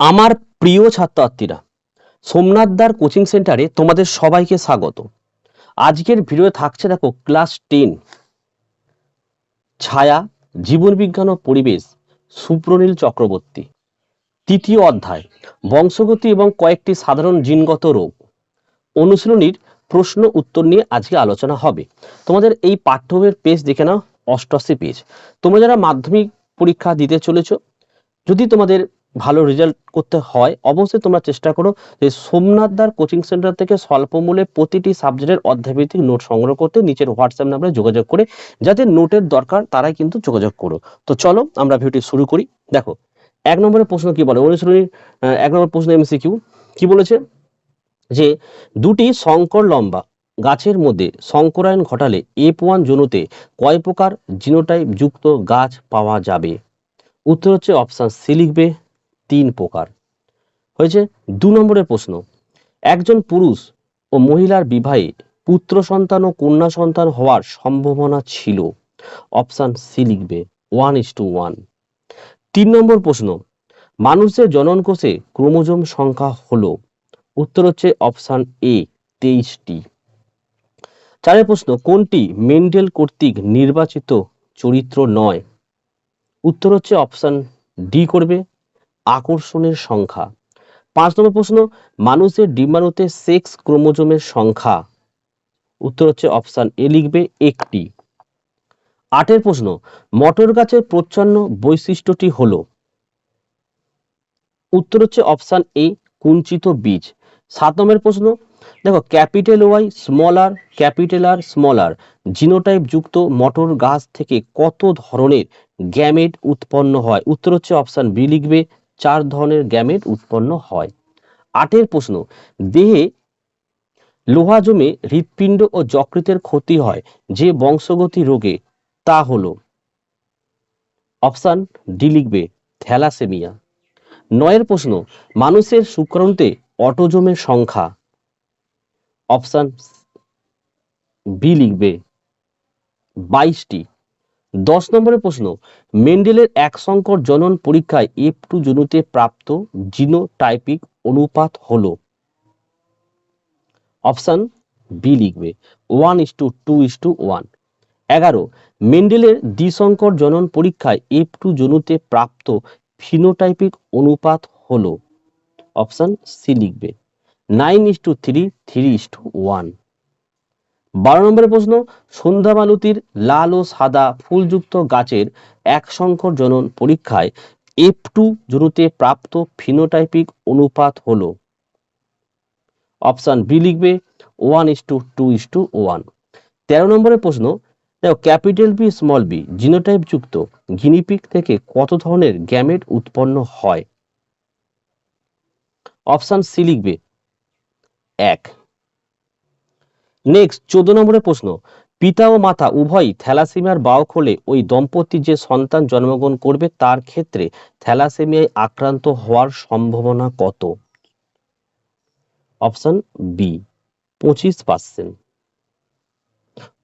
আমার প্রিয় ছাত্রছাত্রীরা সোমনাথদার কোচিং সেন্টারে তোমাদের সবাইকে স্বাগত। আজকের ভিডিও থাকছে দেখো ক্লাস টেন। ছায়া জীবনবিজ্ঞান ও পরিবেশ, সুপ্রনীল চক্রবর্তী। তৃতীয় অধ্যায়, বংশগতি এবং কয়েকটি সাধারণ জিনগত রোগ। অনুশীলনীর প্রশ্ন উত্তর নিয়ে আজকে আলোচনা হবে। তোমাদের এই পাঠ্য বইয়ের পেজ দেখে নাও, অষ্টআশি পেজ তোমরা যারা মাধ্যমিক পরীক্ষা দিতে চলেছো, যদি তোমাদের ভালো রেজাল্ট করতে হয়, অবশ্যই তোমরা চেষ্টা করো যে সোমনাথদার কোচিং সেন্টার থেকে স্বল্প মূল্যে প্রতিটি সাবজেক্টের অধ্যায়ভিত্তিক নোট সংগ্রহ করতে নিচের হোয়াটসঅ্যাপ নাম্বারে যোগাযোগ করে যাদের নোটের দরকার তারাই কিন্তু যোগাযোগ করো। তো চলো আমরা ভিডিওটি শুরু করি। দেখো, এক নম্বরের প্রশ্ন কি বলে? অনুশীলনীর এক নম্বর প্রশ্ন এমসিকিউ কি বলেছে? যে দুটি সংকর লম্বা গাছের মধ্যে সংকরায়ন ঘটালে এফ ওয়ান জনুতে কয় প্রকার জিনোটাইপ যুক্ত গাছ পাওয়া যাবে? উত্তর হচ্ছে অপশান সি লিখবে। তিন প্রকার। হয়েছে দু নম্বরের প্রশ্ন, একজন পুরুষ ও মহিলার বিবাহে পুত্র সন্তান ও কন্যা সন্তান হওয়ার সম্ভাবনা ছিল। অপশন সি লিখবে ওয়ান ইস টু ওয়ান তিন নম্বর প্রশ্ন, মানুষের জনন কোষে ক্রোমোজোম সংখ্যা হলো। উত্তর হচ্ছে অপশন এ তেইশটি চারের প্রশ্ন, কোনটি মেন্ডেল কর্তৃক নির্বাচিত চরিত্র নয়? উত্তর হচ্ছে অপশন ডি করবে আকর্ষণের সংখ্যা। পাঁচ নম্বর প্রশ্ন, মানুষের ডিম্বাণুতে সেক্স ক্রোমোজোমের সংখ্যা। উত্তর হচ্ছে অপশন এ লিখবে একটি। আটের প্রশ্ন, মটর গাছের প্রচ্ছন্ন বৈশিষ্ট্যটি হলো? উত্তর হচ্ছে অপশন এ, কুঞ্চিত বীজ। সাত নম্বরের প্রশ্ন, দেখো capital Y small R capital R small genotype যুক্ত মটর গাছ থেকে কত ধরনের গ্যামেট উৎপন্ন হয়? উত্তর হচ্ছে অপশন বি লিখবে চার ধরনের গ্যামেট উৎপন্ন হয়। আটের প্রশ্ন, দেহে লোহা জমে হৃৎপিণ্ড ও যকৃতের ক্ষতি হয়, যে বংশগতি রোগে, তা হলো অপশন ডি লিখবে, থ্যালাসেমিয়া। নয়ের প্রশ্ন, মানুষের শুক্রাণুতে অটোজোমের সংখ্যা। অপশন বি লিখবে, বাইশটি। দশ নম্বরের প্রশ্ন, মেন্ডেলের এক সংকর জনন পরীক্ষায় এফ টু জনুতে প্রাপ্ত জিনোটাইপিক অনুপাত হল? অপশন বি লিখবে, one is to two is to one. এগারো, মেন্ডেলের দ্বিসংকর জনন পরীক্ষায় এফ টু জনুতে প্রাপ্ত ফিনোটাইপিক অনুপাত হল? অপশন সি লিখবে, nine is to three three is to one. বারো নম্বরের প্রশ্ন সন্ধ্যা মালতির লাল ও সাদা ফুলযুক্ত গাছের এক সংকর জনন পরীক্ষায় এফ টু জনুতে প্রাপ্ত ফিনোটাইপিক অনুপাত হল। অপশন বি লিখবে one is to two is to one তেরো নম্বরের প্রশ্ন, দেখো, capital B small B genotype যুক্ত গিনিপিক থেকে কত ধরনের গ্যামেট উৎপন্ন হয়? অপশন সি লিখবে, এক। নেক্সট চোদ্দ নম্বরের প্রশ্ন। পিতা ও মাতা উভয়ই থ্যালাসেমিয়ার বাহক হলে ওই দম্পতি যে সন্তান জন্মগ্রহণ করবে তার ক্ষেত্রে থ্যালাসেমিয়ায় আক্রান্ত হওয়ার সম্ভাবনা কত? অপশন বি পঁচিশ পার্সেন্ট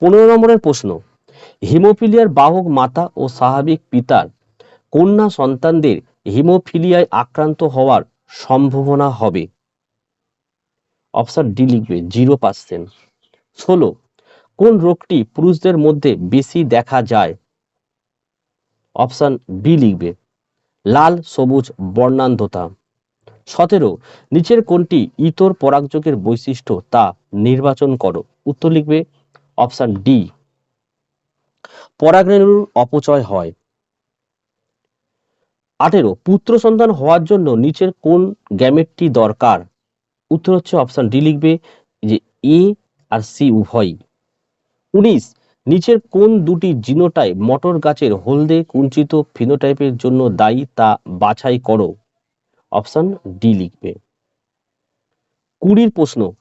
পনেরো নম্বরের প্রশ্ন। হিমোফিলিয়ার বাহক মাতা ও স্বাভাবিক পিতার কন্যা সন্তানদের হিমোফিলিয়ায় আক্রান্ত হওয়ার সম্ভাবনা হবে। অপশন ডি লিখবে জিরো পার্সেন্ট ষোলো, কোন রোগটি পুরুষদের মধ্যে বেশি দেখা যায়? অপশন বি লিখবে, লাল, সবুজ, বর্ণান্ধতা। সতেরো, নিচের কোনটি ইতর পরাগযোগের বৈশিষ্ট্য তা নির্বাচন করো? উত্তর লিখবে, অপশন ডি। পরাগরেণুর অপচয় হয়। আঠেরো, পুত্র সন্তান হওয়ার জন্য নিচের কোন গ্যামেটটি দরকার? উত্তর হচ্ছে অপশন ডি লিখবে যে এ আর সি উভয়ই। উনিশ, নিচের কোন দুটি জিনোটাইপ মটর গাছের হলদে কুঞ্চিত ফিনোটাইপের জন্য দায়ী তা বাছাই করো? অপশন ডি লিখবে। কুড়ির প্রশ্ন,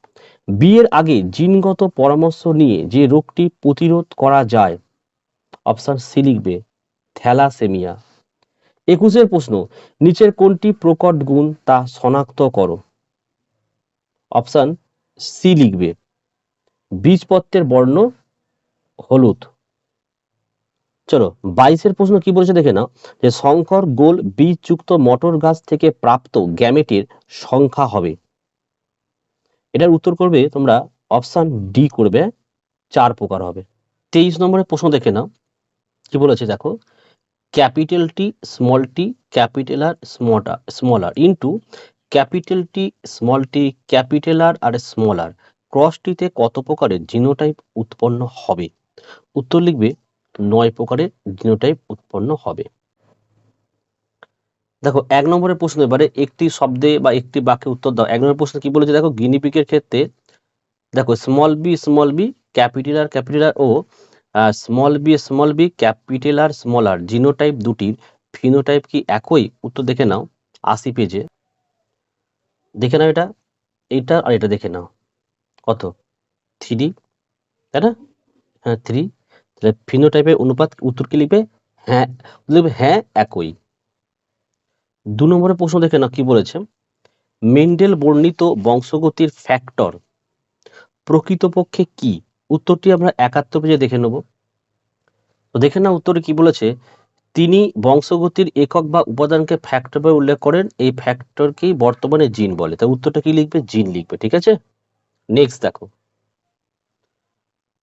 বিয়ের আগে জিনগত পরামর্শ নিয়ে যে রোগটি প্রতিরোধ করা যায়? অপশন সি লিখবে, থ্যালাসেমিয়া। একুশের প্রশ্ন, নিচের কোনটি প্রকট গুণ তা শনাক্ত করো? অপশন সি লিখবে বীজপত্রের বর্ণ হলুদ। চলো, বাইশের প্রশ্ন কি বলেছে দেখে নাও, যে শঙ্কর গোল বীজযুক্ত মটর গাছ থেকে প্রাপ্ত গ্যামেটের সংখ্যা হবে। এটার উত্তর করবে তোমরা অপশান ডি করবে, চার প্রকার হবে। তেইশ নম্বরের প্রশ্ন দেখে নাও, কি বলেছে দেখো, capital T small T, capital R স্মটা small R, into capital T small T, capital R আর স্মল আর। ক্রসটিতে কত প্রকারের জিনোটাইপ উৎপন্ন হবে? উত্তর লিখবে, নয় প্রকারের জিনোটাইপ উৎপন্ন হবে। দেখো, এক নম্বরের প্রশ্ন, এবারে একটি শব্দে বা একটি বাক্যে উত্তর দাও। এক নম্বরের প্রশ্ন কি বলেছে? দেখো গিনিপিকের ক্ষেত্রে, দেখো small B small B capital R capital ও small B small B capital R small genotype দুটির ফিনোটাইপ কি একই? উত্তর দেখে নাও। আশি পেজে। দেখে নাও এটা এইটা আর এটা দেখে নাও। কত? থ্রি তাই না? হ্যাঁ থ্রি তাহলে ফিনোটাইপের অনুপাত উত্তর কি লিখবে? হ্যাঁ লিখবে হ্যাঁ একই। দু নম্বরের প্রশ্ন দেখে না কি বলেছে? মেন্ডেল বর্ণিত বংশগতির ফ্যাক্টর প্রকৃতপক্ষে কি? উত্তরটি আমরা একাত্তর পেজে দেখে নেব। তো দেখে না উত্তরে কি বলেছে? তিনি বংশগতির একক বা উপাদানকে ফ্যাক্টর উল্লেখ করেন। এই ফ্যাক্টরকেই বর্তমানে জিন বলে। তাই উত্তরটা কি লিখবে? জিন লিখবে, ঠিক আছে? নেক্সট দেখো।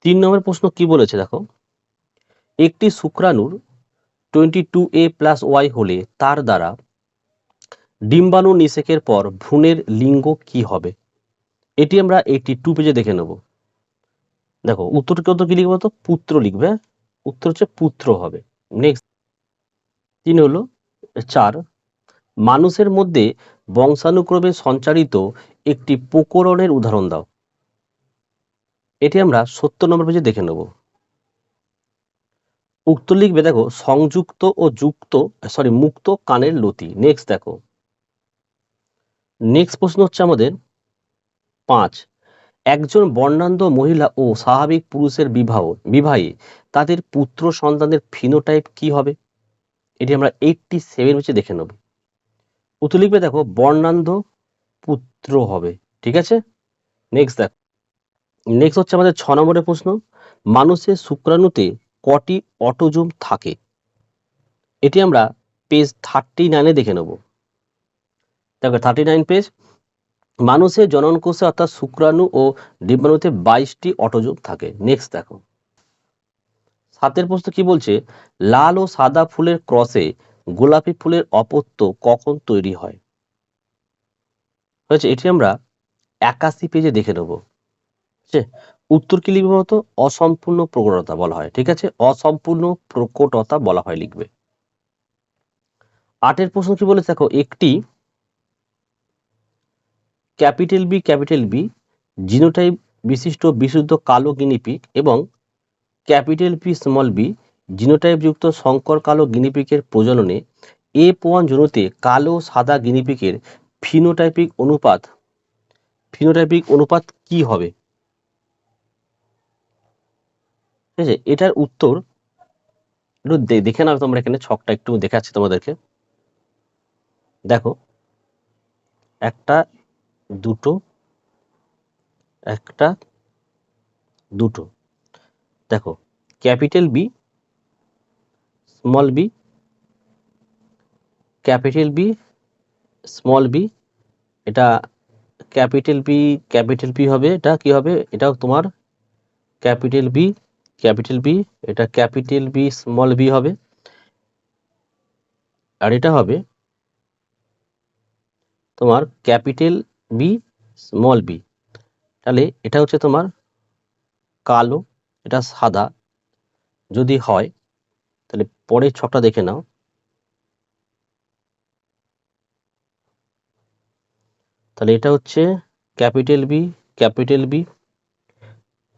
তিন নম্বর প্রশ্ন কি বলেছে দেখো? একটি শুক্রাণুর twenty two A plus Y হলে তার দ্বারা ডিম্বাণু নিষেকের পর ভ্রূণের লিঙ্গ কি হবে? এটি আমরা এইটি টু পেজে দেখে নেব। দেখো উত্তর কত কি লিখবে তো পুত্র লিখবে হ্যাঁ? উত্তর হচ্ছে পুত্র হবে। নেক্সট তিন হলো চার। মানুষের মধ্যে বংশানুক্রমে সঞ্চারিত একটি প্রকরণের উদাহরণ দাও। এটি আমরা সত্তর নম্বর পেজে দেখে নেব। উত্তর লিখবে দেখো, সংযুক্ত ও যুক্ত সরি মুক্ত কানের লতি। নেক্সট দেখো। নেক্সট প্রশ্ন হচ্ছে আমাদের পাঁচ। একজন বর্ণান্ধ মহিলা ও স্বাভাবিক পুরুষের বিবাহ, বিবাহে তাদের পুত্র সন্তানের ফিনোটাইপ কি হবে? এটি আমরা এইটটি সেভেন হচ্ছে দেখে নেব। উত্তর লিখবে দেখো, বর্ণান্ধ পুত্র হবে। ঠিক আছে? নেক্সট দেখো। নেক্সট হচ্ছে আমাদের ছ নম্বরের প্রশ্ন। মানুষের শুক্রাণুতে কটি অটোজোম থাকে? এটি আমরা পেজ থার্টি নাইনে দেখে নেব। দেখো থার্টি নাইন পেজ মানুষের জনন কোষে অর্থাৎ শুক্রাণু ও ডিম্বাণুতে বাইশটি অটোজোম থাকে। নেক্সট দেখো। সাতের প্রশ্ন কি বলছে? লাল ও সাদা ফুলের ক্রসে গোলাপি ফুলের অপত্য কখন তৈরি হয়? হয়েছে, এটি আমরা একাশি পেজে দেখে নেব। উত্তর কি লিখবে বলতো? অসম্পূর্ণ প্রকটতা বলা হয়, ঠিক আছে? অসম্পূর্ণ প্রকটতা বলা হয় লিখবে। আটের প্রশ্ন কি বলে দেখো, একটি capital B capital B, genotype বিশিষ্ট বিশুদ্ধ কালো গিনিপিক এবং capital P small B, genotype যুক্ত সংকর কালো গিনিপিকের প্রজননে এ ওয়ান জনুতে কালো সাদা গিনিপিকের ফিনোটাইপিক অনুপাত ফিনোটাইপিক অনুপাত কি হবে? ঠিক আছে? এটার উত্তর একটু দেখে নাও তোমরা এখানে ছকটা, একটু দেখাচ্ছি তোমাদেরকে। দেখো, একটা, দুটো একটা, দুটো। দেখো, capital B small B capital B small B এটা ক্যাপিটাল বি ক্যাপিটাল বি হবে, এটা কি হবে? এটাও তোমার ক্যাপিটাল বি ক্যাপিটাল বি এটা ক্যাপিটাল বি স্মল বি হবে। আর এটা হবে তোমার ক্যাপিটাল বি স্মল বি তাহলে এটা হচ্ছে তোমার কালো, এটা সাদা। যদি হয়, তাহলে পরের ছকটা দেখে নাও। তাহলে এটা হচ্ছে capital B capital B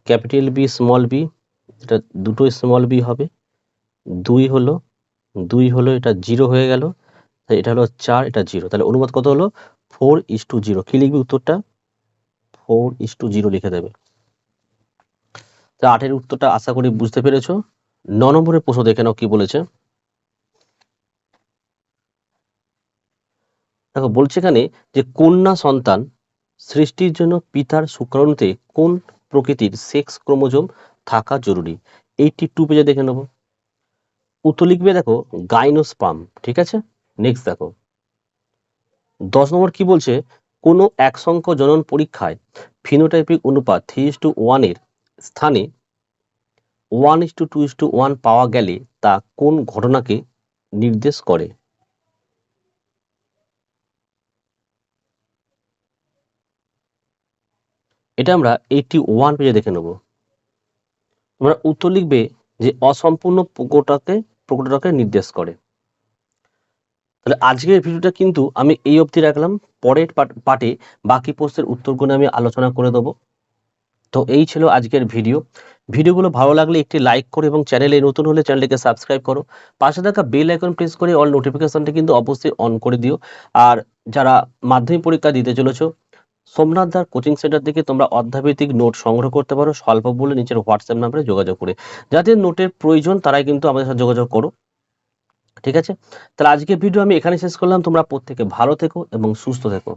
capital B small B এটা দুটো স্মল বি হবে। দুই হলো দুই হলো এটা জিরো হয়ে গেল। এটা হলো চার, এটা জিরো তাহলে অনুপাত কত হলো? ফোর ইস টু জিরো কি লিখবি উত্তরটা? ফোর ইস টু জিরো লিখে দেবে। তা আটের উত্তরটা আশা করি বুঝতে পেরেছ। ন নম্বরের প্রশ্ন দেখে নাও কি বলেছে। দেখো, বলছে এখানে যে কন্যা সন্তান সৃষ্টির জন্য পিতার শুক্রাণুতে কোন প্রকৃতির সেক্স ক্রোমোজোম থাকা জরুরি। এইটি টু পেজে দেখে নেব। উত্তর লিখবে, দেখো গাইনোস্পাম ঠিক আছে? নেক্সট দেখো। দশ নম্বর কি বলছে? কোনো এক সংখ্য জনন পরীক্ষায় ফিনোটাইপিক অনুপাত থ্রি ইস টু ওয়ানের স্থানে one is to two is to one পাওয়া গেলে তা কোন ঘটনাকে নির্দেশ করে? এটা আমরা এইটি ওয়ান পেজে দেখে নেব। তোমরা উত্তর লিখবে যে অসম্পূর্ণ প্রকটাকে প্রকটটাকে নির্দেশ করে। তাহলে আজকের ভিডিওটা কিন্তু আমি এই অবধি রাখলাম। পরের পার্টে বাকি প্রশ্নের উত্তরগুলো আমি আলোচনা করে দেবো। তো এই ছিল আজকের ভিডিও। ভিডিওগুলো ভালো লাগলে একটি লাইক করো এবং চ্যানেলে নতুন হলে চ্যানেলটিকে সাবস্ক্রাইব করো। পাশে থাকা বেল আইকন প্রেস করে অল নোটিফিকেশনটা কিন্তু অবশ্যই অন করে দিও। আর যারা মাধ্যমিক পরীক্ষা দিতে চলেছো সোমনাথ দার কোচিং সেন্টার থেকে তোমরা অধ্যাভিত্তিক নোট সংগ্রহ করতে পারো। স্বল্প বলে নিচের হোয়াটসঅ্যাপ নাম্বারে যোগাযোগ করে। যাদের নোটের প্রয়োজন, তারাই কিন্তু আমাদের সাথে যোগাযোগ করো। ঠিক আছে? তাহলে আজকে ভিডিও আমি এখানে শেষ করলাম। তোমরা প্রত্যেকে ভালো থেকো এবং সুস্থ থেকো।